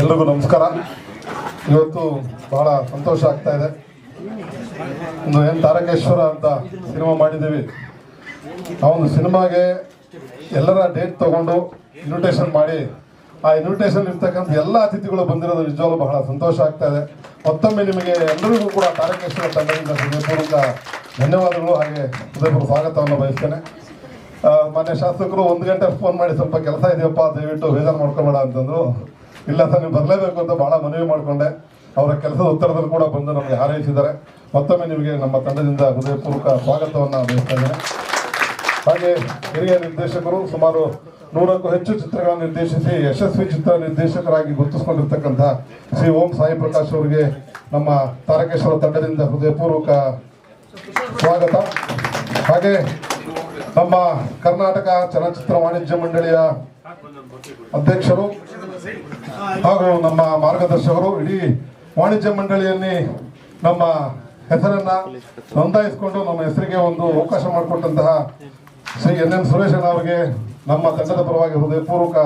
ಎಲ್ರಿಗೂ ನಮಸ್ಕಾರ. ಇವತ್ತು ಬಹಳ ಸಂತೋಷ ಆಗ್ತಾ ಇದೆ. ಒಂದು ಏನು ತಾರಕೇಶ್ವರ ಅಂತ ಸಿನಿಮಾ ಮಾಡಿದ್ದೀವಿ. ಆ ಒಂದು ಸಿನಿಮಾಗೆ ಎಲ್ಲರ ಡೇಟ್ ತಗೊಂಡು ಇನ್ವಿಟೇಷನ್ ಮಾಡಿ, ಆ ಇನ್ವಿಟೇಷನ್ ಇರ್ತಕ್ಕಂಥ ಎಲ್ಲ ಅತಿಥಿಗಳು ಬಂದಿರೋದು ನಿಜವಾಗ್ಲೂ ಬಹಳ ಸಂತೋಷ ಆಗ್ತಾ ಇದೆ. ಮತ್ತೊಮ್ಮೆ ನಿಮಗೆ ಎಲ್ಲರಿಗೂ ಕೂಡ ತಾರಕೇಶ್ವರ ತಂಡದಿಂದ ಹೃದಯಪೂರ್ವಕ ಧನ್ಯವಾದಗಳು ಹಾಗೆ ಹೃದಯಪೂರ್ವ ಸ್ವಾಗತವನ್ನು ಬಯಸ್ತೇನೆ. ಮಾನ್ಯ ಶಾಸಕರು, ಒಂದು ಗಂಟೆ ಫೋನ್ ಮಾಡಿ ಸ್ವಲ್ಪ ಕೆಲಸ ಇದೆಯಪ್ಪ, ದಯವಿಟ್ಟು ಬೇಜಾರು ಮಾಡ್ಕೊಬೇಡ ಅಂತಂದ್ರು. ಇಲ್ಲ ಸರ್, ನೀವು ಬರಲೇಬೇಕು ಅಂತ ಬಹಳ ಮನವಿ ಮಾಡಿಕೊಂಡೆ. ಅವರ ಕೆಲಸದ ಉತ್ತರದಲ್ಲಿ ಕೂಡ ಬಂದು ನಮಗೆ ಹಾರೈಸಿದ್ದಾರೆ. ಮತ್ತೊಮ್ಮೆ ನಿಮಗೆ ನಮ್ಮ ತಂಡದಿಂದ ಹೃದಯಪೂರ್ವಕ ಸ್ವಾಗತವನ್ನು ಬಯಸ್ತಾ ಇದ್ದೇನೆ. ಹಾಗೆ ಹಿರಿಯ ನಿರ್ದೇಶಕರು ಸುಮಾರು ನೂರಕ್ಕೂ ಹೆಚ್ಚು ಚಿತ್ರಗಳನ್ನು ನಿರ್ದೇಶಿಸಿ, ಯಶಸ್ವಿ ಚಿತ್ರ ನಿರ್ದೇಶಕರಾಗಿ ಗುರುತಿಸಿಕೊಂಡಿರ್ತಕ್ಕಂಥ ಶ್ರೀ ಓಂ ಸಾಯಿ ಪ್ರಕಾಶ್ ಅವರಿಗೆ ನಮ್ಮ ತಾರಕೇಶ್ವರ ತಂಡದಿಂದ ಹೃದಯಪೂರ್ವಕ ಸ್ವಾಗತ. ಹಾಗೆ ನಮ್ಮ ಕರ್ನಾಟಕ ಚಲನಚಿತ್ರ ವಾಣಿಜ್ಯ ಮಂಡಳಿಯ ಅಧ್ಯಕ್ಷರು ಹಾಗೂ ನಮ್ಮ ಮಾರ್ಗದರ್ಶಕರು, ಇಡೀ ವಾಣಿಜ್ಯ ಮಂಡಳಿಯಲ್ಲಿ ನಮ್ಮ ಹೆಸರನ್ನ ನೋಂದಾಯಿಸಿಕೊಂಡು ನಮ್ಮ ಹೆಸರಿಗೆ ಒಂದು ಅವಕಾಶ ಮಾಡಿಕೊಟ್ಟಂತಹ ಶ್ರೀ ಎನ್ ಎನ್ ಸುರೇಶನ್ ಅವರಿಗೆ ನಮ್ಮ ತಂಡದ ಪರವಾಗಿ ಹೃದಯಪೂರ್ವಕ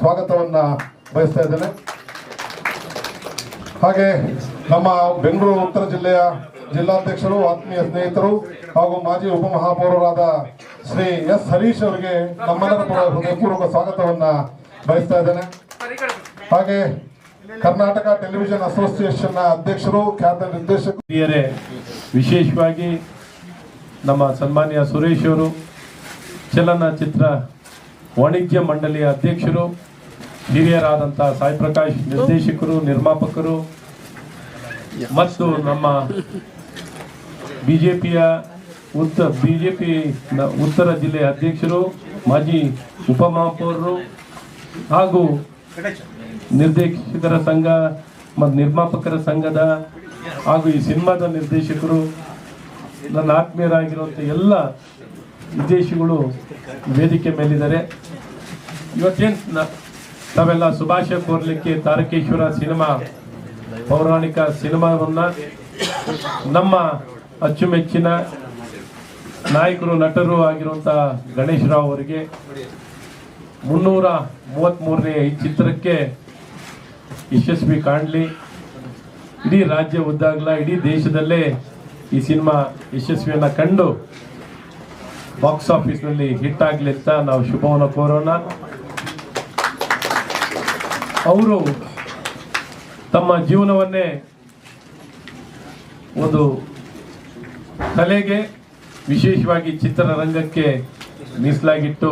ಸ್ವಾಗತವನ್ನ ಬಯಸ್ತಾ ಇದ್ದೇನೆ. ಹಾಗೆ ನಮ್ಮ ಬೆಂಗಳೂರು ಉತ್ತರ ಜಿಲ್ಲೆಯ ಜಿಲ್ಲಾಧ್ಯಕ್ಷರು, ಆತ್ಮೀಯ ಸ್ನೇಹಿತರು ಹಾಗೂ ಮಾಜಿ ಉಪಮಹಾಪೌರರಾದ ಶ್ರೀ ಎಸ್ ಹರೀಶ್ ಅವರಿಗೆ ನಮ್ಮೆಲ್ಲರ ಪರವಾಗಿ ಹೃದಯಪೂರ್ವಕ ಸ್ವಾಗತವನ್ನ ಬಯಸ್ತಾ ಇದ್ದೇನೆ. ಹಾಗೆ ಕರ್ನಾಟಕ ಟೆಲಿವಿಷನ್ ಅಸೋಸಿಯೇಷನ್ನ ಅಧ್ಯಕ್ಷರು ಖ್ಯಾತ ನಿರ್ದೇಶಕರು ವಿಶೇಷವಾಗಿ ನಮ್ಮ ಸನ್ಮಾನ್ಯ ಸುರೇಶ್ ಅವರು, ಚಲನಚಿತ್ರ ವಾಣಿಜ್ಯ ಮಂಡಳಿಯ ಅಧ್ಯಕ್ಷರು ಹಿರಿಯರಾದಂಥ ಸಾಯಿ ಪ್ರಕಾಶ್ ನಿರ್ದೇಶಕರು, ನಿರ್ಮಾಪಕರು ಮತ್ತು ನಮ್ಮ ಬಿಜೆಪಿಯ ಉತ್ತ ಬಿಜೆಪಿ ಉತ್ತರ ಜಿಲ್ಲೆಯ ಅಧ್ಯಕ್ಷರು, ಮಾಜಿ ಉಪಮಹಾಪೌರರು ಹಾಗೂ ನಿರ್ದೇಶಕರ ಸಂಘ ಮತ್ತು ನಿರ್ಮಾಪಕರ ಸಂಘದ ಹಾಗೂ ಈ ಸಿನಿಮಾದ ನಿರ್ದೇಶಕರು ನನ್ನ ಆತ್ಮೀಯರಾಗಿರುವಂಥ ಎಲ್ಲ ವಿದೇಶಿಗಳು ವೇದಿಕೆ ಮೇಲಿದ್ದಾರೆ. ಇವತ್ತೇನು ತಾವೆಲ್ಲ ಶುಭಾಶಯ ಕೋರ್ಲಿಕ್ಕೆ ತಾರಕೇಶ್ವರ ಸಿನಿಮಾ, ಪೌರಾಣಿಕ ಸಿನಿಮಾವನ್ನು ನಮ್ಮ ಅಚ್ಚುಮೆಚ್ಚಿನ ನಾಯಕರು, ನಟರು ಆಗಿರುವಂಥ ಗಣೇಶ್ ರಾವ್ ಅವರಿಗೆ ಮುನ್ನೂರ ಮೂವತ್ತ್ಮೂರನೇ ಈ ಚಿತ್ರಕ್ಕೆ ಯಶಸ್ವಿ ಕಾಣಲಿ. ಇಡೀ ರಾಜ್ಯ ಉದ್ದಾಗಲ, ಇಡೀ ದೇಶದಲ್ಲೇ ಈ ಸಿನಿಮಾ ಯಶಸ್ವಿಯನ್ನ ಕಂಡು ಬಾಕ್ಸ್ ಆಫೀಸ್ನಲ್ಲಿ ಹಿಟ್ ಆಗಲಿ ಅಂತ ನಾವು ಶುಭವನ್ನು ಕೋರೋಣ. ಅವರು ತಮ್ಮ ಜೀವನವನ್ನೇ ಒಂದು ಕಲೆಗೆ ವಿಶೇಷವಾಗಿ ಚಿತ್ರರಂಗಕ್ಕೆ ಮೀಸಲಾಗಿಟ್ಟು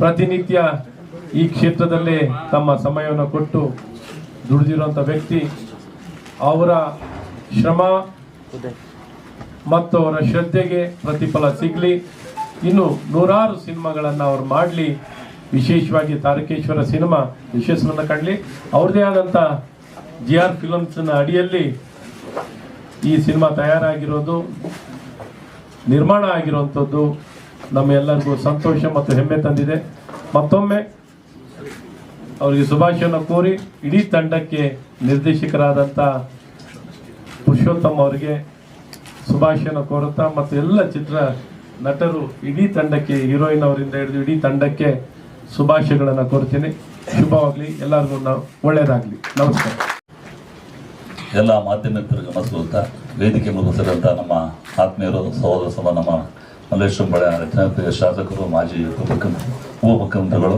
ಪ್ರತಿನಿತ್ಯ ಈ ಕ್ಷೇತ್ರದಲ್ಲೇ ತಮ್ಮ ಸಮಯವನ್ನು ಕೊಟ್ಟು ದುಡಿದಿರುವಂಥ ವ್ಯಕ್ತಿ, ಅವರ ಶ್ರಮ ಮತ್ತು ಅವರ ಶ್ರದ್ಧೆಗೆ ಪ್ರತಿಫಲ ಸಿಗಲಿ. ಇನ್ನು ನೂರಾರು ಸಿನಿಮಾಗಳನ್ನು ಅವ್ರು ಮಾಡಲಿ. ವಿಶೇಷವಾಗಿ ತಾರಕೇಶ್ವರ ಸಿನಿಮಾ ವಿಶೇಷವನ್ನು ಕಾಣಲಿ ಅವ್ರದ್ದೇ ಆದಂಥ ಜಿ ಆರ್ ಫಿಲಮ್ಸ್ನ ಅಡಿಯಲ್ಲಿ ಈ ಸಿನಿಮಾ ತಯಾರಾಗಿರೋದು, ನಿರ್ಮಾಣ ಆಗಿರುವಂಥದ್ದು ನಮ್ಮೆಲ್ಲರಿಗೂ ಸಂತೋಷ ಮತ್ತು ಹೆಮ್ಮೆ ತಂದಿದೆ. ಮತ್ತೊಮ್ಮೆ ಅವರಿಗೆ ಶುಭಾಶಯನ ಕೋರಿ ಇಡೀ ತಂಡಕ್ಕೆ ನಿರ್ದೇಶಕರಾದಂಥ ಪುರುಷೋತ್ತಮ್ ಅವರಿಗೆ ಶುಭಾಶಯನ ಕೋರುತ್ತಾ ಮತ್ತು ಎಲ್ಲ ಚಿತ್ರ ನಟರು ಇಡೀ ತಂಡಕ್ಕೆ, ಹೀರೋಯಿನ್ ಅವರಿಂದ ಹಿಡಿದು ಇಡೀ ತಂಡಕ್ಕೆ ಶುಭಾಶಯಗಳನ್ನು ಕೋರ್ತೀನಿ ಶುಭವಾಗಲಿ. ಎಲ್ಲರಿಗೂ ನಾವು ಒಳ್ಳೆಯದಾಗಲಿ. ನಮಸ್ಕಾರ. ಎಲ್ಲ ನಮಸ್ಕೃತ ವೇದಿಕೆ ಮುಗಿಸಿದಂಥ ನಮ್ಮ ಆತ್ಮೀಯರು, ಸಹೋದರ ಸಭಾ ನಮ್ಮ ಮಲ್ಲೇಶ್ವರ ಜನಪ್ರಿಯ ಶಾಸಕರು, ಮಾಜಿ ಉಪಮುಖ್ಯಮಂತ್ರಿ ಉಪಮುಖ್ಯಮಂತ್ರಿಗಳು,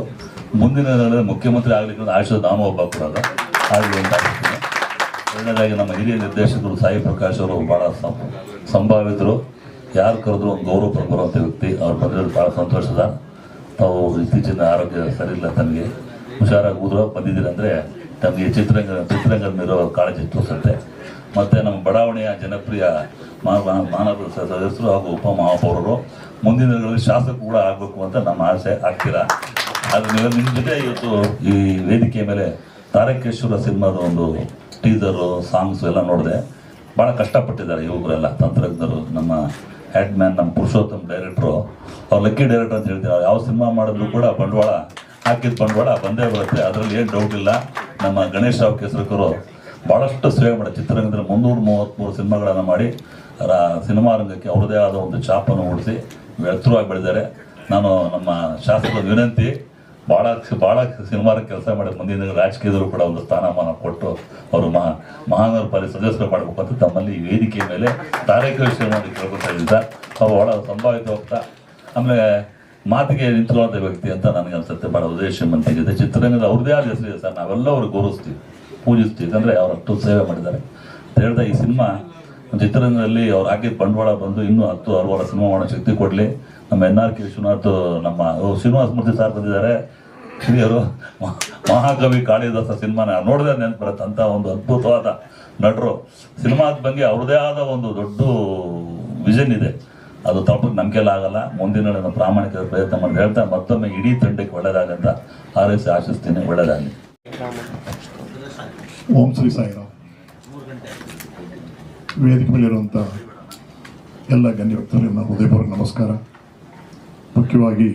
ಮುಂದಿನ ದಿನಗಳಲ್ಲಿ ಮುಖ್ಯಮಂತ್ರಿ ಆಗಲಿಕ್ಕೆ ಆಯುಷ ನಾನು ಒಬ್ಬ ಕೂಡ ಆಗಲಿ ಅಂತ. ಎರಡನೇದಾಗಿ ನಮ್ಮ ಹಿರಿಯ ನಿರ್ದೇಶಕರು ಸಾಯಿ ಪ್ರಕಾಶ್ ಅವರು ಭಾಳ ಸಂಭಾವಿತರು. ಯಾರು ಕರೆದ್ರು ಒಂದು ಗೌರವ ಬರುವಂಥ ವ್ಯಕ್ತಿ. ಅವ್ರು ಬಂದಿರೋದು ಭಾಳ ಸಂತೋಷದ. ತಾವು ಇತ್ತೀಚಿನ ಆರೋಗ್ಯ ಸರಿಯಿಲ್ಲ ತಮಗೆ. ಹುಷಾರಾಗಿ ಹೋದ್ರು ಬಂದಿದ್ದೀರಂದರೆ ತಮಗೆ ಚಿತ್ರರಂಗ ಚಿತ್ರರಂಗದ ಕಾಳಜಿ ತೋರಿಸುತ್ತೆ. ಮತ್ತು ನಮ್ಮ ಬಡಾವಣೆಯ ಜನಪ್ರಿಯ ಮಾನವ ಸದಸ್ಯರು ಹಾಗೂ ಉಪಮಹಾಪೌರರು ಮುಂದಿನ ದಿನಗಳಲ್ಲಿ ಶಾಸಕ ಕೂಡ ಆಗಬೇಕು ಅಂತ ನಮ್ಮ ಆಸೆ ಆಗ್ತೀರಾ? ಆದರೆ ನೀವು ನಿಮ್ಮ ಜೊತೆ ಇವತ್ತು ಈ ವೇದಿಕೆ ಮೇಲೆ ತಾರಕೇಶ್ವರ ಸಿನಿಮಾದ ಒಂದು ಟೀಸರು ಸಾಂಗ್ಸ್ ಎಲ್ಲ ನೋಡಿದೆ. ಭಾಳ ಕಷ್ಟಪಟ್ಟಿದ್ದಾರೆ ಯುವಕರೆಲ್ಲ ತಂತ್ರಜ್ಞರು, ನಮ್ಮ ಹೆಡ್ ಮ್ಯಾನ್ ನಮ್ಮ ಪುರುಷೋತ್ತಮ್ ಡೈರೆಕ್ಟ್ರು ಅವ್ರು ಲಕ್ಕಿ ಡೈರೆಕ್ಟರ್ ಅಂತ ಹೇಳ್ತಾರೆ? ಯಾವ ಸಿನಿಮಾ ಮಾಡಿದ್ರು ಕೂಡ ಬಂಡವಾಳ ಹಾಕಿದ ಬಂಡವಾಳ ಬಂದೇ ಬರುತ್ತೆ. ಅದರಲ್ಲಿ ಏನು ಡೌಟ್ ಇಲ್ಲ. ನಮ್ಮ ಗಣೇಶ್ ರಾವ್ ಕೇಸರಕರು ಭಾಳಷ್ಟು ಸೇವೆ ಮಾಡಿ ಚಿತ್ರರಂಗದಲ್ಲಿ ಮುನ್ನೂರು ಮೂವತ್ತ್ಮೂರು ಸಿನಿಮಾಗಳನ್ನು ಮಾಡಿ, ರಾ- ಸಿನಿಮಾ ರಂಗಕ್ಕೆ ಅವರದೇ ಆದ ಒಂದು ಛಾಪನ್ನು ಮೂಡಿಸಿ ಎತ್ತರವಾಗಿ ಬೆಳೆದಿದ್ದಾರೆ. ನಾನು ನಮ್ಮ ಶಾಸಕರ ವಿನಂತಿ ಭಾಳ ಭಾಳ ಸಿನಿಮಾರ ಕೆಲಸ ಮಾಡಿ ಮುಂದಿನ ರಾಜಕೀಯದಲ್ಲೂ ಕೂಡ ಒಂದು ಸ್ಥಾನಮಾನ ಕೊಟ್ಟು ಅವರು ಮಹಾ, ಮಹಾನಗರ ಪಾಲಿಕೆ ಸದಸ್ಯರು ಮಾಡಬೇಕು ಅಂತ ತಮ್ಮಲ್ಲಿ ವೇದಿಕೆ ಮೇಲೆ ತಾರಕ ವಿಷಯ ಮಾಡಿ ಕೇಳ್ಕೊತಾ ಇದ್ದ ಅವ್ರು ಭಾಳ ಸಂಭಾವಿತ ಹೋಗ್ತಾ ಆಮೇಲೆ ಮಾತಿಗೆ ನಿಂತುಕೊಳ್ಳುವಂಥ ವ್ಯಕ್ತಿ ಅಂತ ನನಗೆ ಅನ್ಸುತ್ತೆ. ಭಾಳ ಉದ್ದೇಶ ಮಂತಿಗಿದೆ. ಚಿತ್ರರಂಗದ ಅವ್ರದ್ದೇ ಆದ ಹೆಸರಿದೆ ಸರ್. ನಾವೆಲ್ಲ ಅವ್ರಿಗೆ ಗೌರವಿಸ್ತೀವಿ. ಪೂಜಿಸ್ತೀವಿ. ಯಾಕಂದರೆ ಹತ್ತು ಸೇವೆ ಮಾಡಿದ್ದಾರೆ. ಅಂತ ಹೇಳ್ತಾ ಈ ಸಿನಿಮಾ ಚಿತ್ರರಂಗದಲ್ಲಿ ಅವ್ರು ಹಾಕಿದ ಬಂಡವಾಳ ಬಂದು ಇನ್ನೂ ಹತ್ತು ಹಲವಾರು ಸಿನಿಮಾ ಮಾಡೋ ಶಕ್ತಿ ಕೊಡಲಿ. ನಮ್ಮ ಎನ್ ಆರ್ ಕೆ ವಿಶ್ವನಾಥ್, ನಮ್ಮ ಶ್ರೀನಿವಾಸ ಮೂರ್ತಿ ಸಾರ್ ಬಂದಿದ್ದಾರೆ. ಹಿರಿಯರು ಮಹಾಕವಿ ಕಾಳಿದಾಸ ಸಿನಿಮಾನ ನೋಡಿದ್ರೆ ನೆನಪು ಬರುತ್ತೆ ಅಂತ ಒಂದು ಅದ್ಭುತವಾದ ನಟರು. ಸಿನಿಮಾದ ಬಗ್ಗೆ ಅವ್ರದೇ ಆದ ಒಂದು ದೊಡ್ಡ ವಿಷನ್ ಇದೆ. ಅದು ತಪ್ಪಕ್ಕೆ ನಂಬಿಕೆಲ್ಲ ಆಗಲ್ಲ. ಮುಂದಿನ ಪ್ರಾಮಾಣಿಕ ಪ್ರಯತ್ನ ಮಾಡಿ ಹೇಳ್ತಾ ಮತ್ತೊಮ್ಮೆ ಇಡೀ ತಂಡಕ್ಕೆ ಒಳ್ಳೇದಾಗಂತ ಆರೈಸಿ ಆಶಿಸ್ತೀನಿ. ಒಳ್ಳೇದಾಗಲಿ. ಓಂ ಶ್ರೀ ಸಾಯಿರಾಮ್ ವೇದಿಕೆ ಮೇಲಿರುವಂಥ ಎಲ್ಲ ಗಣ್ಯ ವ್ಯಕ್ತರಿಗೆ ಹೃದಯಪೂರ್ವಕ ನಮಸ್ಕಾರ. ಮುಖ್ಯವಾಗಿ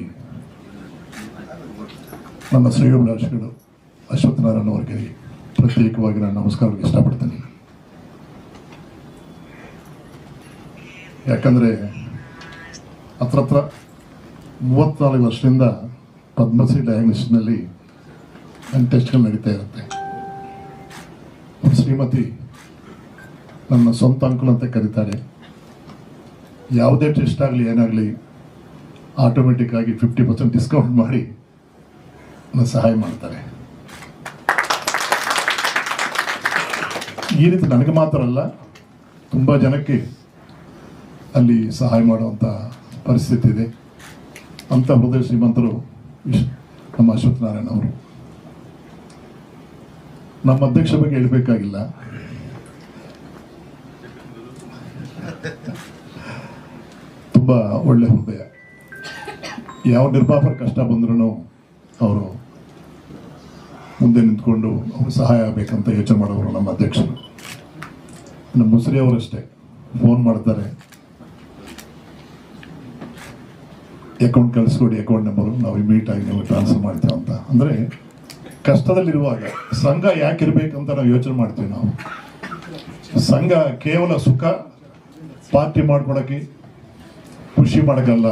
ನನ್ನ ಶ್ರೇಯೋಭಿಲಾಷಿಗಳು ಅಶ್ವತ್ಥನಾರಾಯಣ ಅವರಿಗೆ ಪ್ರತ್ಯೇಕವಾಗಿ ನಾನು ನಮಸ್ಕಾರಕ್ಕೆ ಇಷ್ಟಪಡ್ತೇನೆ. ಯಾಕಂದರೆ ಹತ್ರ ಹತ್ರ ಮೂವತ್ತ್ನಾಲ್ಕು ವರ್ಷದಿಂದ ಪದ್ಮಶ್ರೀ ಡಯಾಗ್ನೋಸ್ನಲ್ಲಿ ನನ್ನ ಟೆಸ್ಟ್ಗಳು ನಡೀತಾ ಇರುತ್ತೆ. ಶ್ರೀಮತಿ ನನ್ನ ಸ್ವಂತ ಅಂಕಲ್ ಅಂತ ಕರೀತಾರೆ. ಯಾವುದೇ ಟೆಸ್ಟ್ ಆಗಲಿ, ಏನಾಗಲಿ ಆಟೋಮೆಟಿಕ್ ಆಗಿ ಫಿಫ್ಟಿ ಪರ್ಸೆಂಟ್ ಡಿಸ್ಕೌಂಟ್ ಮಾಡಿ ಸಹಾಯ ಮಾಡ್ತಾರೆ. ಈ ರೀತಿ ನನಗೆ ಮಾತ್ರ ಅಲ್ಲ, ತುಂಬ ಜನಕ್ಕೆ ಅಲ್ಲಿ ಸಹಾಯ ಮಾಡುವಂಥ ಪರಿಸ್ಥಿತಿ ಇದೆ. ಅಂಥ ಹೃದಯ ಶ್ರೀಮಂತರು ನಮ್ಮ ಅಶ್ವತ್ಥನಾರಾಯಣ ಅವರು. ನಮ್ಮ ಅಧ್ಯಕ್ಷ ಬಗ್ಗೆ ಹೇಳಬೇಕಾಗಿಲ್ಲ. ತುಂಬ ಒಳ್ಳೆ ಹೃದಯ. ಯಾವ ನಿರ್ಪಾಪರ ಕಷ್ಟ ಬಂದ್ರೂ ಅವರು ಮುಂದೆ ನಿಂತ್ಕೊಂಡು ಅವ್ರಿಗೆ ಸಹಾಯ ಆಗಬೇಕಂತ ಯೋಚನೆ ಮಾಡೋರು ನಮ್ಮ ಅಧ್ಯಕ್ಷರು. ನಮ್ಮ ಮುಸ್ರಿ ಅವರಷ್ಟೇ. ಫೋನ್ ಮಾಡ್ತಾರೆ. ಅಕೌಂಟ್ ಕಳಿಸ್ಕೊಡಿ, ಅಕೌಂಟ್ ನಂಬರು, ನಾವು ಇಮಿಡಿಯೇಟ್ ಆಗಿ ನೀವು ಟ್ರಾನ್ಸ್ಫರ್ ಮಾಡ್ತೇವೆ ಅಂತ ಅಂದರೆ ಕಷ್ಟದಲ್ಲಿರುವಾಗ ಸಂಘ ಯಾಕೆ ಅಂತ ನಾವು ಯೋಚನೆ ಮಾಡ್ತೀವಿ ನಾವು. ಸಂಘ ಕೇವಲ ಸುಖ, ಪಾರ್ಟಿ ಮಾಡ್ಕೊಳಕ್ಕೆ, ಖುಷಿ ಮಾಡೋಕ್ಕಲ್ಲ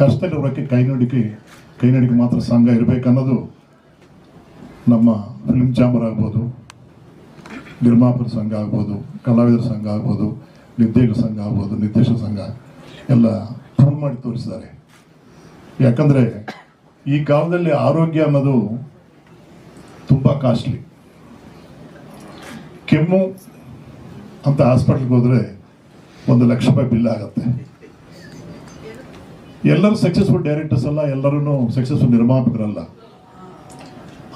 ಕಷ್ಟದಲ್ಲಿರೋಕ್ಕೆ ಕೈನಡಿಕೆ ಕೈ ನೋಡಿಕೆ ಮಾತ್ರ ಸಂಘ ಇರಬೇಕನ್ನೋದು ನಮ್ಮ ಫಿಲ್ಮ್ ಚಾಂಬರ್ ಆಗ್ಬೋದು ನಿರ್ಮಾಪಕರ ಸಂಘ ಆಗ್ಬೋದು, ಕಲಾವಿದರ ಸಂಘ ಆಗ್ಬೋದು, ನಿರ್ದೇಶಕ ಸಂಘ ಆಗ್ಬೋದು, ನಿರ್ದೇಶಕ ಸಂಘ ಎಲ್ಲ ಪ್ರೂವ್ ಮಾಡಿ ತೋರಿಸಿದ್ದಾರೆ. ಯಾಕಂದರೆ ಈ ಕಾಲದಲ್ಲಿ ಆರೋಗ್ಯ ಅನ್ನೋದು ತುಂಬ ಕಾಸ್ಟ್ಲಿ ಕೆಮ್ಮು ಅಂತ ಹಾಸ್ಪಿಟ್ಲ್ಗೆ ಹೋದರೆ ಒಂದು ಲಕ್ಷ ರೂಪಾಯಿ ಬಿಲ್ ಆಗುತ್ತೆ. ಎಲ್ಲರೂ ಸಕ್ಸಸ್ಫುಲ್ ಡೈರೆಕ್ಟರ್ಸ್ ಅಲ್ಲ ಎಲ್ಲರೂ ಸಕ್ಸಸ್ಫುಲ್ ನಿರ್ಮಾಪಕರಲ್ಲ.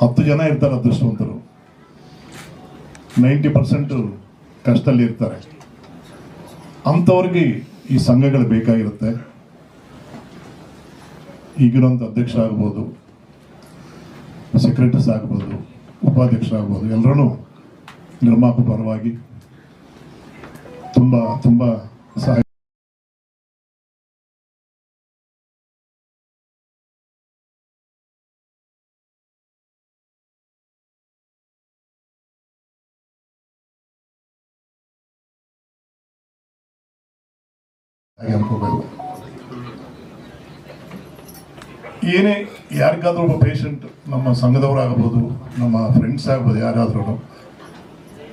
ಹತ್ತು ಜನ ಇರ್ತಾರೆ ಅದೃಷ್ಟವಂತರು. ನೈಂಟಿ ಪರ್ಸೆಂಟ್ ಕಷ್ಟದಲ್ಲಿ ಇರ್ತಾರೆ. ಅಂಥವ್ರಿಗೆ ಈ ಸಂಘಗಳು ಬೇಕಾಗಿರುತ್ತೆ. ಈಗಿರೋಂಥ ಅಧ್ಯಕ್ಷ ಆಗ್ಬೋದು ಸೆಕ್ರೆಟರೀಸ್ ಆಗ್ಬೋದು ಉಪಾಧ್ಯಕ್ಷರಾಗ್ಬೋದು ಎಲ್ಲರೂ ನಿರ್ಮಾಪ ಪರವಾಗಿ ತುಂಬ ತುಂಬ ಸಹಾಯ ಏನೇ ಯಾರಿಗಾದ್ರೂ ಒಬ್ಬ ಪೇಷಂಟ್ ನಮ್ಮ ಸಂಘದವರಾಗಬಹುದು, ನಮ್ಮ ಫ್ರೆಂಡ್ಸ್ ಆಗ್ಬೋದು ಯಾರಾದ್ರೂ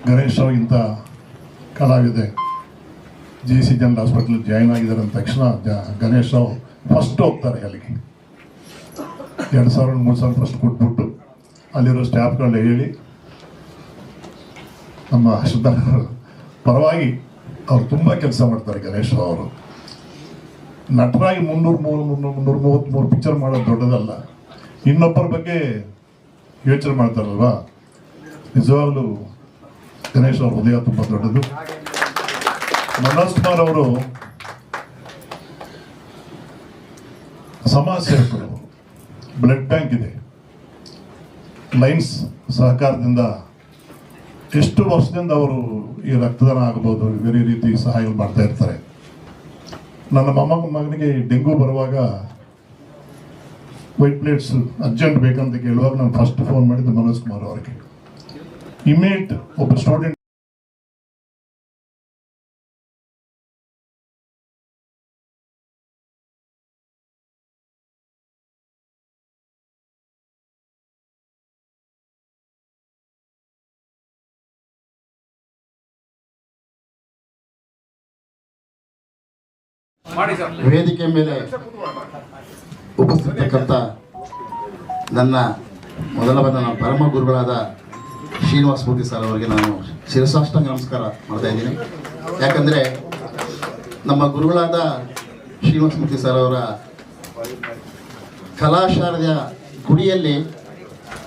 ಗಣೇಶ್ ರಾವ್ ಇಂಥ ಕಲಾವಿದೆ. J C general hospital join ಆಗಿದ್ದಾರೆ ಅಂದ ತಕ್ಷಣ ಜ- ಗಣೇಶ್ ರಾವ್ ಫಸ್ಟ್ ಹೋಗ್ತಾರೆ ಅಲ್ಲಿಗೆ. ಎರಡು ಸಾವಿರ ಮೂರು ಸಾವಿರ ಫಸ್ಟ್ ಕೊಟ್ಬಿಟ್ಟು ಅಲ್ಲಿರೋ ಸ್ಟಾಫ್ಗಳನ್ನ ಹೇಳಿ, ನಮ್ಮ ಶ್ರದ್ಧಾ, ಪರವಾಗಿ ಅವ್ರು ತುಂಬ ಕೆಲಸ ಮಾಡ್ತಾರೆ ಗಣೇಶ್ ಅವರು. ನಟರಾಗಿ ಮುನ್ನೂರು ಮೂರು, ಮುನ್ನೂರು ಮೂವತ್ತ್ಮೂರು ಪಿಕ್ಚರ್ ಮಾಡೋದು ದೊಡ್ಡದಲ್ಲ. ಇನ್ನೊಬ್ಬರ ಬಗ್ಗೆ ಯೋಚನೆ ಮಾಡ್ತಾರಲ್ವಾ? ನಿಜವಾಗ್ಲೂ ಗಣೇಶ್ ಅವ್ರ ಹೃದಯ ತುಂಬ ದೊಡ್ಡದು. ಮನೋಜ್ ಕುಮಾರ್ ಅವರು ಸಮಾಜ ಸೇವಕರು ಬ್ಲಡ್ ಬ್ಯಾಂಕ್ ಇದೆ. ಲೈನ್ಸ್ ಸಹಕಾರದಿಂದ ಎಷ್ಟು ವರ್ಷದಿಂದ ಅವರು ಈ ರಕ್ತದಾನ ಆಗ್ಬೋದು, ಬೇರೆ ರೀತಿ ಸಹಾಯ ಮಾಡ್ತಾ ಇರ್ತಾರೆ. ನನ್ನ ಮೊಮ್ಮಗ ಮಗನಿಗೆ ಡೆಂಗು ಬರುವಾಗ ವೈಟ್ ಪ್ಲೇಟ್ಸ್ ಅರ್ಜೆಂಟ್ ಬೇಕಂತ ಕೇಳುವಾಗ ನಾನು ಫಸ್ಟ್ ಫೋನ್ ಮಾಡಿದ್ದು ಮನೋಜ್ ಕುಮಾರ್ ಅವರಿಗೆ. ಇಮೇಟ್ ಒಬ್ಬ ಸ್ಟೂಡೆಂಟ್ ವೇದಿಕೆ ಮೇಲೆ ಉಪಸ್ಥಿತಕ್ಕಂಥ ನನ್ನ ಮೊದಲ ನನ್ನ ಪರಮ ಗುರುಗಳಾದ ಶ್ರೀನಿವಾಸ ಮೂರ್ತಿ ಸರ್ ಅವರಿಗೆ ನಾನು ಶಿರಸಾಷ್ಟ ನಮಸ್ಕಾರ ಮಾಡ್ತಾ ಇದ್ದೀನಿ. ಯಾಕಂದರೆ ನಮ್ಮ ಗುರುಗಳಾದ ಶ್ರೀನಿವಾಸ ಮೂರ್ತಿ ಸರ್ ಅವರ ಕಲಾಶಾಲೆಯ ಗುಡಿಯಲ್ಲಿ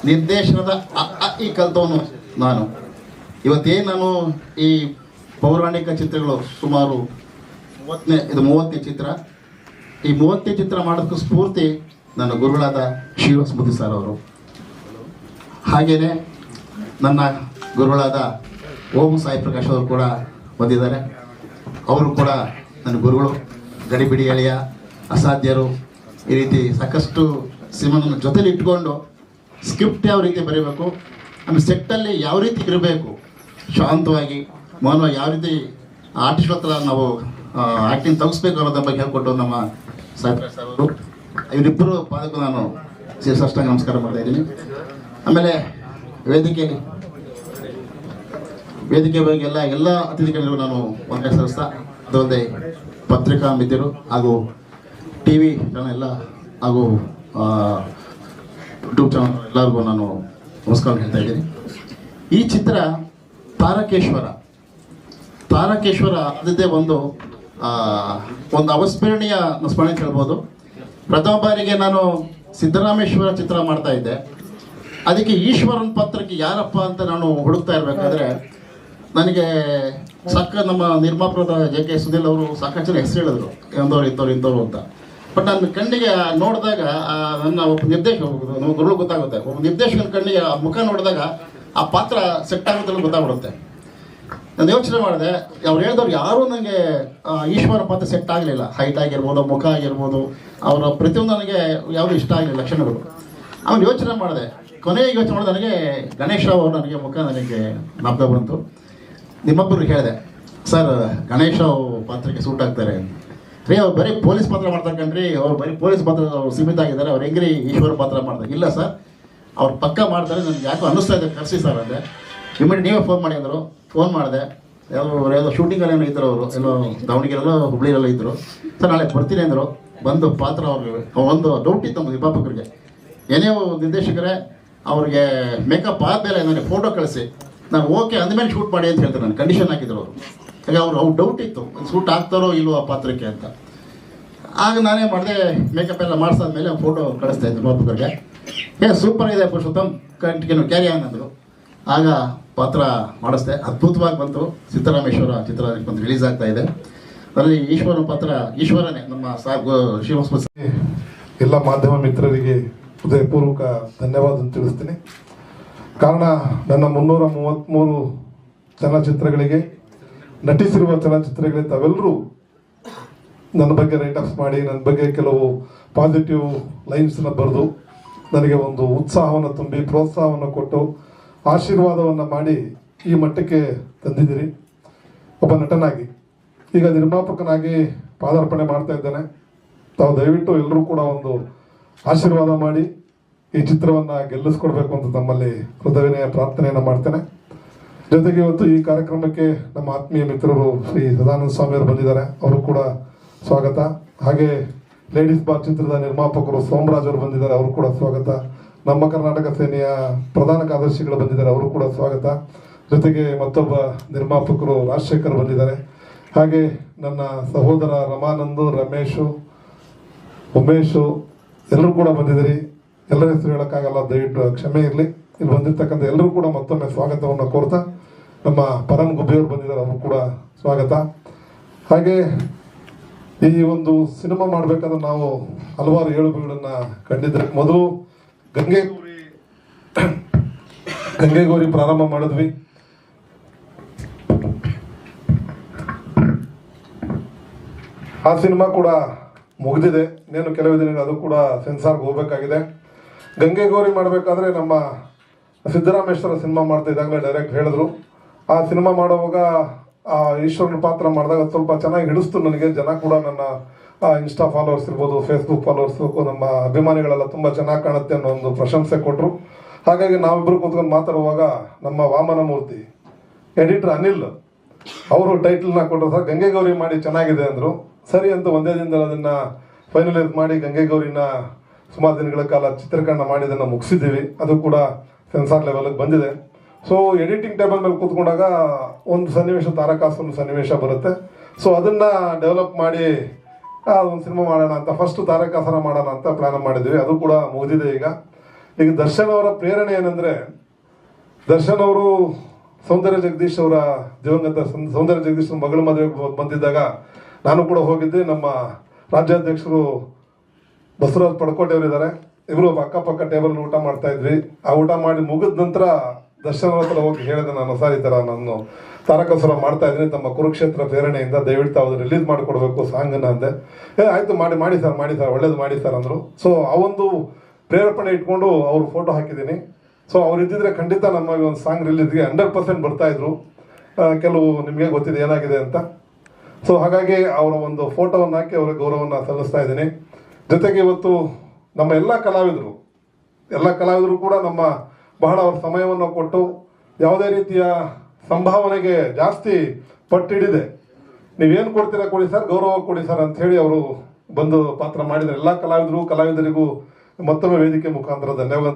ನಿರ್ದೇಶನದ ಅ ಇ ಕಲ್ತವನು ನಾನು. ಇವತ್ತೇನು ನಾನು ಈ ಪೌರಾಣಿಕ ಚಿತ್ರಗಳು ಸುಮಾರು ಮೂವತ್ತನೇ, ಇದು ಮೂವತ್ತನೇ ಚಿತ್ರ. ಈ ಮೂವತ್ತನೇ ಚಿತ್ರ ಮಾಡೋದಕ್ಕೂ ಸ್ಫೂರ್ತಿ ನನ್ನ ಗುರುಗಳಾದ ಶ್ರೀವಸ್ಮತಿ ಸರ್ ಅವರು. ಹಾಗೆಯೇ ನನ್ನ ಗುರುಗಳಾದ ಓಂ ಸಾಯಿ ಪ್ರಕಾಶ್ ಅವರು ಕೂಡ ಬಂದಿದ್ದಾರೆ. ಅವರು ಕೂಡ ನನ್ನ ಗುರುಗಳು, ಗಡಿಬಿಡಿ ಎಳೆಯ, ಅಸಾಧ್ಯರು. ಈ ರೀತಿ ಸಾಕಷ್ಟು ಸಿನಿಮಾನ ಜೊತೆಲಿ ಇಟ್ಕೊಂಡು ಸ್ಕ್ರಿಪ್ಟ್ ಯಾವ ರೀತಿ ಬರೀಬೇಕು, ಆಮೇಲೆ ಸೆಟ್ಟಲ್ಲಿ ಯಾವ ರೀತಿ ಇರಬೇಕು, ಶಾಂತವಾಗಿ, ಮೌನವಾಗಿ ಯಾವ ರೀತಿ ಆರ್ಟಿಸ್ಟ್ ಹತ್ರ ನಾವು ಆ್ಯಕ್ಟಿಂಗ್ ತೆಗಿಸ್ಬೇಕು ಅನ್ನೋದ್ರ ಬಗ್ಗೆ ಹೇಳ್ಕೊಟ್ಟು ನಮ್ಮ ಸಾಯಿಪ್ರಾಜ್ ಸರ್ ಅವರು. ಇವರಿಬ್ಬರು ಪಾದಕ್ಕೂ ನಾನು ಶಿರಸಾಷ್ಟಾಂಗ ನಮಸ್ಕಾರ ಮಾಡ್ತಾ ಇದ್ದೀನಿ. ಆಮೇಲೆ ವೇದಿಕೆಯಲ್ಲಿ ವೇದಿಕೆ ಬಗ್ಗೆ ಎಲ್ಲ ಎಲ್ಲ ಅತಿಥಿಗಳಿಗೂ ನಾನು ಒಂದೇ ಸಲ್ಲಿಸ್ತಾ ಅದೊಂದೇ ಪತ್ರಿಕಾ ಮಿತ್ರರು ಹಾಗೂ ಟಿ ವಿ ಎಲ್ಲ ಹಾಗೂ ಯೂಟ್ಯೂಬ್ ಚಾನಲ್ ಎಲ್ಲರಿಗೂ ನಾನು ನಮಸ್ಕಾರ ಹೇಳ್ತಾ ಇದ್ದೀನಿ. ಈ ಚಿತ್ರ ತಾರಕೇಶ್ವರ. ತಾರಕೇಶ್ವರ ಅದರದ್ದೇ ಒಂದು ಒಂದು ಅವಸ್ಮರಣೀಯ ಸ್ಮರಣೆ ಕೇಳ್ಬೋದು. ಪ್ರಥಮ ಬಾರಿಗೆ ನಾನು ಸಿದ್ದರಾಮೇಶ್ವರ ಚಿತ್ರ ಮಾಡ್ತಾ ಇದ್ದೆ. ಅದಕ್ಕೆ ಈಶ್ವರನ್ ಪಾತ್ರಕ್ಕೆ ಯಾರಪ್ಪ ಅಂತ ನಾನು ಹುಡುಕ್ತಾ ಇರಬೇಕಾದ್ರೆ, ನನಗೆ ಸಕ್ಕ ನಮ್ಮ ನಿರ್ಮಾಪಕರಾದ ಜೆ ಕೆ ಸುನಿಲ್ ಅವರು ಸಾಕಷ್ಟು ಜನ ಹೆಸರು ಹೇಳಿದ್ರು. ಇಂಥವ್ರು ಇಂಥವ್ರು ಇಂಥವ್ರು ಅಂತ. ಬಟ್ ನನ್ನ ಕಣ್ಣಿಗೆ ನೋಡಿದಾಗ ನನ್ನ ಒಬ್ಬ ನಿರ್ದೇಶಕ ಗುರುಳು ಗೊತ್ತಾಗುತ್ತೆ. ಒಬ್ಬ ನಿರ್ದೇಶಕನ ಕಣ್ಣಿಗೆ ಆ ಮುಖ ನೋಡಿದಾಗ ಆ ಪಾತ್ರ ಸೆಟ್ ಆಗುತ್ತೆ ಗೊತ್ತಾಗ್ಬಿಡುತ್ತೆ. ನಾನು ಯೋಚನೆ ಮಾಡಿದೆ, ಅವ್ರು ಹೇಳಿದವ್ರು ಯಾರು ನನಗೆ ಈಶ್ವರ ಪಾತ್ರ ಸೆಟ್ ಆಗಲಿಲ್ಲ. ಹೈಟ್ ಆಗಿರ್ಬೋದು, ಮುಖ ಆಗಿರ್ಬೋದು, ಅವರ ಪ್ರತಿಯೊಂದು ನನಗೆ ಯಾವುದು ಇಷ್ಟ ಆಗಲಿಲ್ಲ ಲಕ್ಷಣಗಳು ಅವ್ನು ಯೋಚನೆ ಮಾಡಿದೆ. ಕೊನೆಗೆ ಯೋಚನೆ ಮಾಡಿದೆ, ನನಗೆ ಗಣೇಶ್ ಅವ್ರು ನನಗೆ ಮುಖ ನನಗೆ ಜ್ಞಾಪಕ ಬಂತು. ನಿಮ್ಮೊಬ್ಬರು ಹೇಳಿದೆ, ಸರ್, ಗಣೇಶ್ ಪಾತ್ರಕ್ಕೆ ಸೂಟ್ ಆಗ್ತಾರೆ ರೀ, ಅವ್ರು ಬರೀ ಪೊಲೀಸ್ ಪಾತ್ರ ಮಾಡ್ತಾರೆ ಕಣ್ರಿ ಅವ್ರು ಬರೀ ಪೊಲೀಸ್ ಪಾತ್ರ, ಅವ್ರು ಸೀಮಿತ ಆಗಿದ್ದಾರೆ, ಅವ್ರು ಹೆಂಗ್ರಿ ಈಶ್ವರ ಪಾತ್ರ ಮಾಡ್ತಾರೆ? ಇಲ್ಲ, ಸರ್. ಅವ್ರು ಪಕ್ಕ ಮಾಡ್ತಾರೆ, ನನಗೆ ಯಾಕೋ ಅನ್ನಿಸ್ತಾ ಇದೆ, ಕರೆಸಿ ಸರ್ ಅಂದೆ. ಇಮಿಡಿಯೇಟ್ ನೀವೇ ಫೋನ್ ಮಾಡಿ ಅಂದರು. ಫೋನ್ ಮಾಡಿದೆ. ಯಾವುದೋ ಯಾವುದೋ ಶೂಟಿಂಗಲ್ಲಿ ಏನೋ ಇದ್ರು ಅವರು. ಎಲ್ಲೋ ದಾವಣಗೆರೆಲ್ಲ ಹುಬ್ಳಿಯಲ್ಲ ಇದ್ದರು ಸರ್, ನಾಳೆ ಬರ್ತೀನಿ ಅಂದರು. ಬಂದು ಪಾತ್ರ ಅವ್ರಿಗೆ ಒಂದು ಡೌಟ್ ಇತ್ತು ನಿರ್ಮಾಪಕರಿಗೆ ಏನೇ ನಿರ್ದೇಶಕರೇ, ಅವ್ರಿಗೆ ಮೇಕಪ್ ಆದಮೇಲೆ ನನಗೆ ಫೋಟೋ ಕಳಿಸಿ. ನಾನು ಓಕೆ ಅಂದಮೇಲೆ ಶೂಟ್ ಮಾಡಿ ಅಂತ ಹೇಳ್ತಾರೆ ನಾನು ಕಂಡೀಷನ್ ಹಾಕಿದ್ರು ಅವರು. ಹಾಗೆ ಅವ್ರು ಅವ್ರು ಡೌಟ್ ಇತ್ತು. ಶೂಟ್ ಆಗ್ತಾರೋ ಇಲ್ವೋ ಪಾತ್ರಕ್ಕೆ ಅಂತ. ಆಗ ನಾನೇ ಮಾಡಿದೆ ಮೇಕಪ್ ಎಲ್ಲ ಮಾಡಿಸಾದ್ಮೇಲೆ ಫೋಟೋ ಕಳಿಸ್ತಾ ಇದ್ದೆ ವಿಭಾಪಕರಿಗೆ ಏ ಸೂಪರ್ ಇದೆ ಪುರುಷೋತ್ತಮ್. ಕಂಟಿನ್ಯೂ ಕ್ಯಾರಿ ಆನ್ ಅಂದರು. ಆಗ ಪಾತ್ರ ಮಾಡಿಸ್ದೆ. ಅದ್ಭುತವಾಗಿ ಬಂತು. ಸಿದ್ದರಾಮೇಶ್ವರ ಚಿತ್ರ ಬಂದು ರಿಲೀಸ್ ಆಗ್ತಾ ಇದೆ. ಅದರಲ್ಲಿ ಈಶ್ವರ ಪಾತ್ರ ಈಶ್ವರನೇ. ನಮ್ಮ ಸಾಬ್ ಶಿವಸ್ಮ ಎಲ್ಲ ಮಾಧ್ಯಮ ಮಿತ್ರರಿಗೆ ಹೃದಯಪೂರ್ವಕ ಧನ್ಯವಾದ ತಿಳಿಸ್ತೀನಿ. ಕಾರಣ ನನ್ನ ಮುನ್ನೂರ ಮೂವತ್ತ್ಮೂರು ಚಲನಚಿತ್ರಗಳಿಗೆ, ನಟಿಸಿರುವ ಚಲನಚಿತ್ರಗಳಿಗೆ ತಾವೆಲ್ಲರೂ ನನ್ನ ಬಗ್ಗೆ ರೈಟಪ್ಸ್ ಮಾಡಿ, ನನ್ನ ಬಗ್ಗೆ ಕೆಲವು ಪಾಸಿಟಿವ್ ಲೈನ್ಸ್ನ ಬರೆದು, ನನಗೆ ಒಂದು ಉತ್ಸಾಹವನ್ನು ತುಂಬಿ, ಪ್ರೋತ್ಸಾಹವನ್ನು ಕೊಟ್ಟು ಆಶೀರ್ವಾದವನ್ನು ಮಾಡಿ ಈ ಮಟ್ಟಕ್ಕೆ ತಂದಿದ್ದೀರಿ. ಒಬ್ಬ ನಟನಾಗಿ. ಈಗ ನಿರ್ಮಾಪಕನಾಗಿ ಪಾದಾರ್ಪಣೆ ಮಾಡ್ತಾ ಇದ್ದೇನೆ. ತಾವು ದಯವಿಟ್ಟು ಎಲ್ಲರೂ ಕೂಡ ಒಂದು ಆಶೀರ್ವಾದ ಮಾಡಿ ಈ ಚಿತ್ರವನ್ನು ಗೆಲ್ಲಿಸ್ಕೊಡ್ಬೇಕು ಅಂತ ತಮ್ಮಲ್ಲಿ ಹೃದಯವಿನಯ ಪ್ರಾರ್ಥನೆಯನ್ನು ಮಾಡ್ತೇನೆ. ಜೊತೆಗೆ ಇವತ್ತು ಈ ಕಾರ್ಯಕ್ರಮಕ್ಕೆ ನಮ್ಮ ಆತ್ಮೀಯ ಮಿತ್ರರು ಶ್ರೀ ಸದಾನಂದ ಸ್ವಾಮಿಯವರು ಬಂದಿದ್ದಾರೆ. ಅವರು ಕೂಡ ಸ್ವಾಗತ. ಹಾಗೆ ಲೇಡೀಸ್ ಬಾರ್ ಚಿತ್ರದ ನಿರ್ಮಾಪಕರು ಸೋಮರಾಜ್ ಅವರು ಬಂದಿದ್ದಾರೆ. ಅವರು ಕೂಡ ಸ್ವಾಗತ. ನಮ್ಮ ಕರ್ನಾಟಕ ಸೇನೆಯ ಪ್ರಧಾನ ಕಾರ್ಯದರ್ಶಿಗಳು ಬಂದಿದ್ದಾರೆ. ಅವರು ಕೂಡ ಸ್ವಾಗತ. ಜೊತೆಗೆ ಮತ್ತೊಬ್ಬ ನಿರ್ಮಾಪಕರು ರಾಜಶೇಖರ್ ಬಂದಿದ್ದಾರೆ. ಹಾಗೆ ನನ್ನ ಸಹೋದರ ರಮಾನಂದು, ರಮೇಶು, ಉಮೇಶು ಎಲ್ಲರೂ ಕೂಡ ಬಂದಿದ್ದೀರಿ. ಎಲ್ಲರ ಹೆಸರು ಹೇಳೋಕ್ಕಾಗಲ್ಲ, ದಯವಿಟ್ಟು ಕ್ಷಮೆ ಇರಲಿ. ಇಲ್ಲಿ ಬಂದಿರ್ತಕ್ಕಂಥ ಎಲ್ಲರೂ ಕೂಡ ಮತ್ತೊಮ್ಮೆ ಸ್ವಾಗತವನ್ನು ಕೋರ್ತಾ ನಮ್ಮ ಪರಮ್ ಗುಬ್ಬಿಯವರು ಬಂದಿದ್ದಾರೆ. ಅವರು ಕೂಡ ಸ್ವಾಗತ. ಹಾಗೆ ಈ ಒಂದು ಸಿನಿಮಾ ಮಾಡಬೇಕಾದ್ರೆ ನಾವು ಹಲವಾರು ಏಳುಗಳನ್ನು ಕಂಡಿದ್ದರೆ ಮೊದಲು ಗಂಗೆ ಗೌರಿ ಗಂಗೆ ಗೌರಿ ಪ್ರಾರಂಭ ಮಾಡಿದ್ವಿ. ಆ ಸಿನಿಮಾ ಕೂಡ ಮುಗಿದಿದೆ. ಇನ್ನೇನು ಕೆಲವು ದಿನ ಅದು ಕೂಡ ಸೆನ್ಸಾರ್ಗೆ ಹೋಗ್ಬೇಕಾಗಿದೆ. ಗಂಗೆ ಗೌರಿ ಮಾಡಬೇಕಾದ್ರೆ ನಮ್ಮ ಸಿದ್ದರಾಮೇಶ್ವರ ಸಿನಿಮಾ ಮಾಡ್ತಾ ಇದ್ದಾಗಲೇ ಡೈರೆಕ್ಟ್ ಹೇಳಿದ್ರು. ಆ ಸಿನಿಮಾ ಮಾಡುವಾಗ ಆ ಈಶ್ವರನ ಪಾತ್ರ ಮಾಡಿದಾಗ ಸ್ವಲ್ಪ ಚೆನ್ನಾಗಿ ಹಿಡಿಸ್ತು ನನಗೆ. ಜನ ಕೂಡ ನನ್ನ ಇನ್ಸ್ಟಾ ಫಾಲೋವರ್ಸ್ ಇರ್ಬೋದು ಫೇಸ್ಬುಕ್ ಫಾಲೋವರ್ಸ್ ನಮ್ಮ ಅಭಿಮಾನಿಗಳೆಲ್ಲ ತುಂಬ ಚೆನ್ನಾಗಿ ಕಾಣುತ್ತೆ ಅನ್ನೋ ಒಂದು ಪ್ರಶಂಸೆ ಕೊಟ್ಟರು ಹಾಗಾಗಿ ನಾವಿಬ್ಬರು ಕೂತ್ಕೊಂಡು ಮಾತಾಡುವಾಗ ನಮ್ಮ ವಾಮನ ಮೂರ್ತಿ ಎಡಿಟರ್ ಅನಿಲ್, ಅವರು ಟೈಟಲ್ನ ಕೊಟ್ಟರು ಸರ್ ಗಂಗೆ ಗೌರಿ ಮಾಡಿ ಚೆನ್ನಾಗಿದೆ ಅಂದರು. ಸರಿ ಅಂತ ಒಂದೇ ದಿನದಲ್ಲಿ ಅದನ್ನು ಫೈನಲೈಸ್ ಮಾಡಿ ಗಂಗೆ ಗೌರಿನ ಸುಮಾರು ದಿನಗಳ ಕಾಲ ಚಿತ್ರೀಕರಣ ಮಾಡಿ ಅದನ್ನು ಮುಗಿಸಿದ್ದೀವಿ. ಅದು ಕೂಡ ಸೆನ್ಸಾರ್ ಲೆವೆಲ್ಗೆ ಬಂದಿದೆ. ಸೊ ಎಡಿಟಿಂಗ್ ಟೇಬಲ್ ಮೇಲೆ ಕೂತ್ಕೊಂಡಾಗ ಒಂದು ಸನ್ನಿವೇಶ ತಾರಕಾಸು ಸನ್ನಿವೇಶ ಬರುತ್ತೆ. ಸೊ ಅದನ್ನು ಡೆವಲಪ್ ಮಾಡಿ ಒಂದು ಸಿನಿಮಾ ಮಾಡೋಣ ಅಂತ ಫಸ್ಟ್ ತಾರಕಾಸನ ಮಾಡೋಣ ಅಂತ ಪ್ಲಾನ್ ಮಾಡಿದ್ವಿ. ಅದು ಕೂಡ ಮುಗಿದಿದೆ ಈಗ. ಈಗ ದರ್ಶನ್ ಅವರ ಪ್ರೇರಣೆ ಏನಂದ್ರೆ, ದರ್ಶನ್ ಅವರು ಸೌಂದರ್ಯ ಜಗದೀಶ್ ಅವರ ದಿವಂಗತ ಸೌಂದರ್ಯ ಜಗದೀಶ್ ಮಗಳ ಮದುವೆ ಬಂದಿದ್ದಾಗ ನಾನು ಕೂಡ ಹೋಗಿದ್ದೆ. ನಮ್ಮ ರಾಜ್ಯಾಧ್ಯಕ್ಷರು ಬಸವರಾಜ್ ಪಡ್ಕೋಟೆ ಅವರಿದ್ದಾರೆ. ಇವರು ಅಕ್ಕಪಕ್ಕ ಟೇಬಲ್ ಊಟ ಮಾಡ್ತಾ ಇದ್ವಿ. ಆ ಊಟ ಮಾಡಿ ಮುಗಿದ ನಂತರ ದರ್ಶನ್ ಅವ್ರ ಹತ್ರ ಹೋಗಿ ಹೇಳಿದ ನಾನು, ಸರ್ ಈ ನಾನು ತಾರಕಸುರ ಮಾಡ್ತಾ ಇದ್ದೀನಿ. ತಮ್ಮ ಕುರುಕ್ಷೇತ್ರ ಪ್ರೇರಣೆಯಿಂದ ದಯವಿಟ್ಟು ಅವ್ರು ರಿಲೀಸ್ ಮಾಡಿಕೊಡ್ಬೇಕು ಸಾಂಗನ್ನು ಅಂದೆ. ಆಯ್ತು, ಮಾಡಿ ಮಾಡಿ ಸರ್ ಮಾಡಿ ಸರ್, ಒಳ್ಳೇದು ಮಾಡಿ ಸರ್, ಅಂದರು. ಸೊ ಆ ಒಂದು ಪ್ರೇರೇಪಣೆ ಇಟ್ಕೊಂಡು ಅವ್ರು ಫೋಟೋ ಹಾಕಿದ್ದೀನಿ. ಸೊ ಅವ್ರು ಇದ್ದಿದ್ರೆ ಖಂಡಿತ ನಮ್ಮ ಒಂದು ಸಾಂಗ್ ರಿಲೀಸ್ಗೆ ಹಂಡ್ರೆಡ್ ಪರ್ಸೆಂಟ್ ಬರ್ತಾ ಇದ್ರು. ಕೆಲವು ನಿಮಗೆ ಗೊತ್ತಿದೆ ಏನಾಗಿದೆ ಅಂತ. ಸೊ ಹಾಗಾಗಿ ಅವರ ಒಂದು ಫೋಟೋವನ್ನು ಹಾಕಿ ಅವರ ಗೌರವವನ್ನು ಸಲ್ಲಿಸ್ತಾ ಇದ್ದೀನಿ. ಜೊತೆಗೆ ಇವತ್ತು ನಮ್ಮ ಎಲ್ಲ ಕಲಾವಿದರು ಎಲ್ಲ ಕಲಾವಿದರು ಕೂಡ ನಮ್ಮ ಬಹಳ ಅವ್ರ ಸಮಯವನ್ನು ಕೊಟ್ಟು ಯಾವುದೇ ರೀತಿಯ ಸಂಭಾವನೆಗೆ ಜಾಸ್ತಿ ಪಟ್ಟಿಡಿದೆ. ನೀವೇನು ಕೊಡ್ತೀರಾ ಕೊಡಿ ಸರ್? ಗೌರವ ಕೊಡಿ ಸರ್ ಅಂತ ಹೇಳಿ ಅವರು ಬಂದು ಪಾತ್ರ ಮಾಡಿದ್ದಾರೆ. ಎಲ್ಲ ಕಲಾವಿದರು, ಕಲಾವಿದರಿಗೂ ಮತ್ತೊಮ್ಮೆ ವೇದಿಕೆ ಮುಖಾಂತರ ಧನ್ಯವಾದ.